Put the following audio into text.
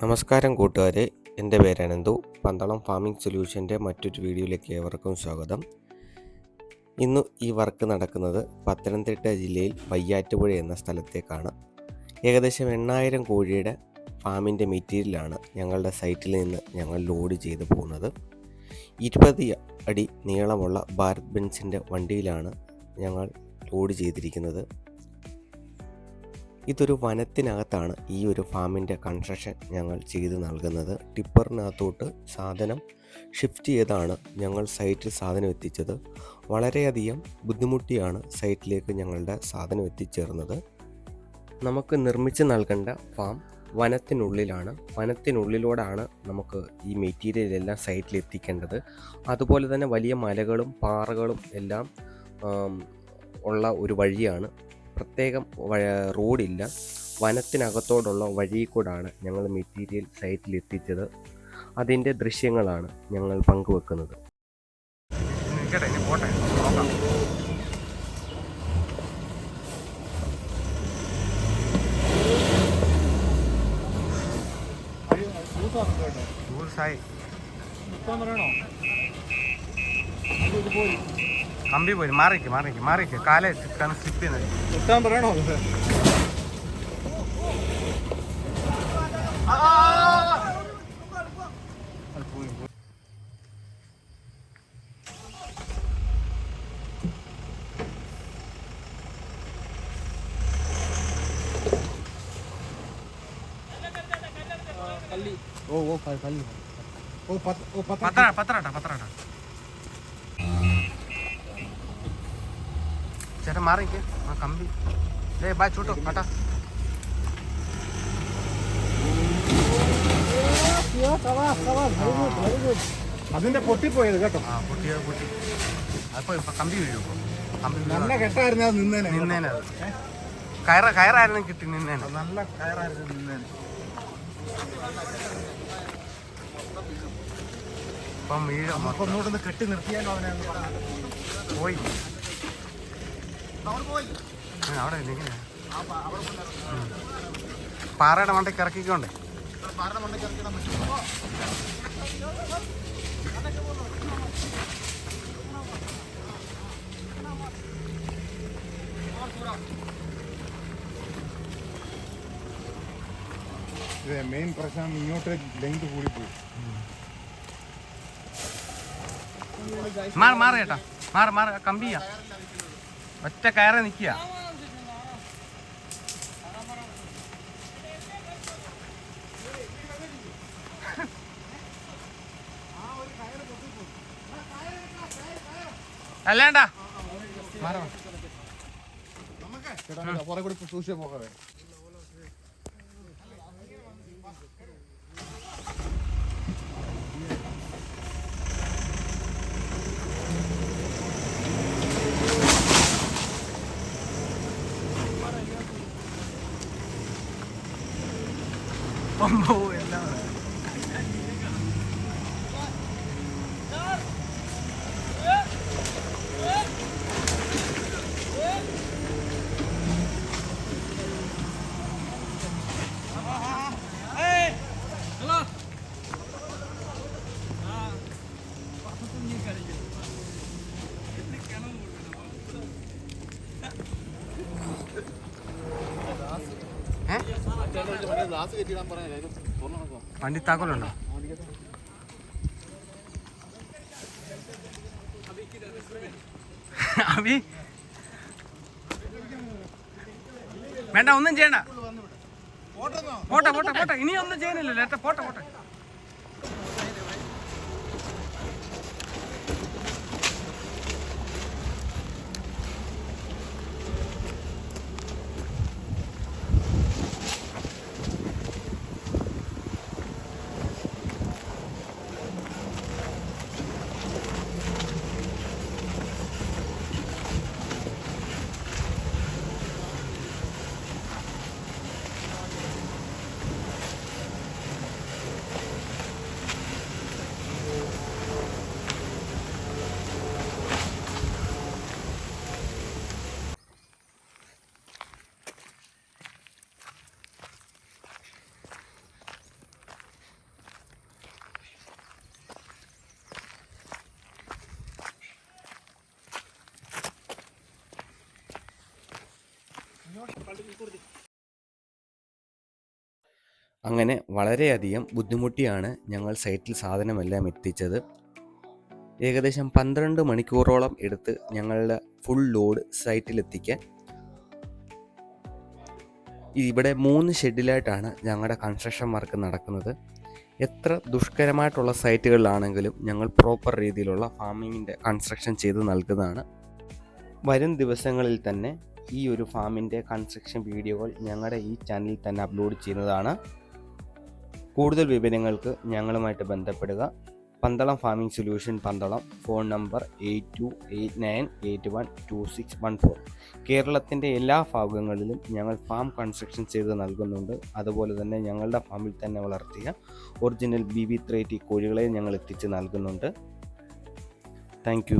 നമസ്കാരം കൂട്ടുകാരെ. എന്റെ പേര് അനന്തു പന്തളം ഫാമിംഗ് സൊല്യൂഷന്റെ മറ്റൊരു വീഡിയോയിലേക്ക് ഏവർക്കും സ്വാഗതം. ഇന്ന് ഈ വർക്ക് നടക്കുന്നത് പത്തനംതിട്ട ജില്ലയിൽ വയ്യാറ്റുപുഴ എന്ന സ്ഥലത്തേക്കാണ്. ഏകദേശം എണ്ണായിരം കോഴിയുടെ ഫാമിന്റെ മെറ്റീരിയലാണ് ഞങ്ങളുടെ സൈറ്റിൽ നിന്ന് ഞങ്ങൾ ലോഡ് ചെയ്ത് പോകുന്നത്. ഇരുപത് അടി നീളമുള്ള ഭാരത് ബെൻസിന്റെ വണ്ടിയിലാണ് ഞങ്ങൾ ലോഡ് ചെയ്തിരിക്കുന്നത്. ഇതൊരു വനത്തിനകത്താണ് ഈ ഒരു ഫാമിന്റെ കൺസ്ട്രക്ഷൻ ഞങ്ങൾ ചെയ്ത് നൽകുന്നത്. ടിപ്പറിനകത്തോട്ട് സാധനം ഷിഫ്റ്റ് ചെയ്താണ് ഞങ്ങൾ സൈറ്റിൽ സാധനം എത്തിച്ചത്. വളരെയധികം ബുദ്ധിമുട്ടിയാണ് സൈറ്റിലേക്ക് ഞങ്ങളുടെ സാധനം എത്തിച്ചേർന്നത്. നമുക്ക് നിർമ്മിച്ച് നൽകേണ്ട ഫാം വനത്തിനുള്ളിലാണ്. വനത്തിനുള്ളിലൂടെയാണ് നമുക്ക് ഈ മെറ്റീരിയൽ എല്ലാം സൈറ്റിൽ എത്തിക്കേണ്ടത്. അതുപോലെ തന്നെ വലിയ മലകളും പാറകളും എല്ലാം ഉള്ള ഒരു വഴിയാണ് പ്രത്യേകം റോഡില്ല. വനത്തിനകത്തോടുള്ള വഴി കൂടാണ് ഞങ്ങൾ മെറ്റീരിയൽ സൈറ്റിൽ എത്തിച്ചത് അതിന്റെ ദൃശ്യങ്ങളാണ് ഞങ്ങൾ പങ്കുവെക്കുന്നത്. ൂസായി ഇനി പോട്ടെ. നോക്കാം. ലൂസായി കമ്പി പോയി മാറിക്ക് മാറിക്ക് മാറിക്ക്. കാലെ സ്ലിപ്പ് ചെയ്യുന്നത്. നിർത്താൻ പറയണോ? ഓ ഓ കല്ല് ഓ പത്രാട്ടാ പത്രാട്ടാ ചേട്ടാ മാറിക്ക് ആ കമ്പി ഏ ബാ ചൂട്ടോ കട്ടാ അതിന്റെ പൊട്ടിപ്പോയത് കേട്ടോ ആ പൊട്ടിയ പൊട്ടി അപ്പോൾ ഇപ്പൊ കമ്പി വീഴും ഇപ്പൊ. കമ്പി നല്ല കെട്ടായിരുന്നു അത് നിന്നേനെ നിന്നേനെ അത് കയറ കയറായിരുന്നു കിട്ടി നിന്നേനെ നല്ല കയറായിരുന്നു നിന്നേനെ ഇപ്പം വീഴും അപ്പൊ ഒന്നുകൂടെ ഒന്ന് കെട്ടി നിർത്തിയാലോ അവനെ പോയി ആ, അവിടെ ഇല്ല, ഇങ്ങനെ. ഉം. പാറയുടെ മണ്ടയ്ക്ക് ഇറക്കിക്കോണ്ടേ ഇത് മെയിൻ പ്രശ്നം ഇങ്ങോട്ട് ലെങ്ത് കൂടിപ്പോയി മാറി മാറി ചേട്ടാ മാറി മാറി കമ്പിയാ ഒറ്റ കയറി നിൽക്കുക അല്ലാണ്ടാ കൂടി സൂക്ഷിച്ച് പോകാതെ combo വണ്ടി താക്കോലുണ്ടോ? അഭി? വേണ്ട ഒന്നും ചെയ്യണ്ട. പോട്ടെ പോട്ടെ പോട്ടെ. ഇനി ഒന്നും ചെയ്യുന്നില്ലല്ലോ. ഏട്ടാ പോട്ടെ പോട്ടെ. അങ്ങനെ വളരെയധികം ബുദ്ധിമുട്ടിയാണ് ഞങ്ങൾ സൈറ്റിൽ സാധനമെല്ലാം എത്തിച്ചത്. ഏകദേശം പന്ത്രണ്ട് മണിക്കൂറോളം എടുത്ത് ഞങ്ങളുടെ ഫുൾ ലോഡ് സൈറ്റിലെത്തിക്കാൻ ഇവിടെ മൂന്ന് ഷെഡിലായിട്ടാണ് ഞങ്ങളുടെ കൺസ്ട്രക്ഷൻ വർക്ക് നടക്കുന്നത്. എത്ര ദുഷ്കരമായിട്ടുള്ള സൈറ്റുകളിലാണെങ്കിലും ഞങ്ങൾ പ്രോപ്പർ രീതിയിലുള്ള ഫാമിങ്ങിന്റെ കൺസ്ട്രക്ഷൻ ചെയ്ത് നൽകുന്നതാണ്. വരും ദിവസങ്ങളിൽ തന്നെ ഈ ഒരു ഫാമിന്റെ കൺസ്ട്രക്ഷൻ വീഡിയോകൾ ഞങ്ങളുടെ ഈ ചാനലിൽ തന്നെ അപ്ലോഡ് ചെയ്യുന്നതാണ്. കൂടുതൽ വിവരങ്ങൾക്ക് ഞങ്ങളുമായിട്ട് ബന്ധപ്പെടുക. Pandalam farming solution Pandalam phone number eight two eight nine eight one two six one four കേരളത്തിന്റെ എല്ലാ ഭാഗങ്ങളിലും ഞങ്ങൾ ഫാം കൺസ്ട്രക്ഷൻ ചെയ്ത് നൽകുന്നുണ്ട്. അതുപോലെ തന്നെ ഞങ്ങളുടെ ഫാമിൽ തന്നെ വളർത്തിയ ഒറിജിനൽ ബി ബി ത്രേറ്റി കോഴികളെ ഞങ്ങൾ എത്തിച്ച് നൽകുന്നുണ്ട്. താങ്ക്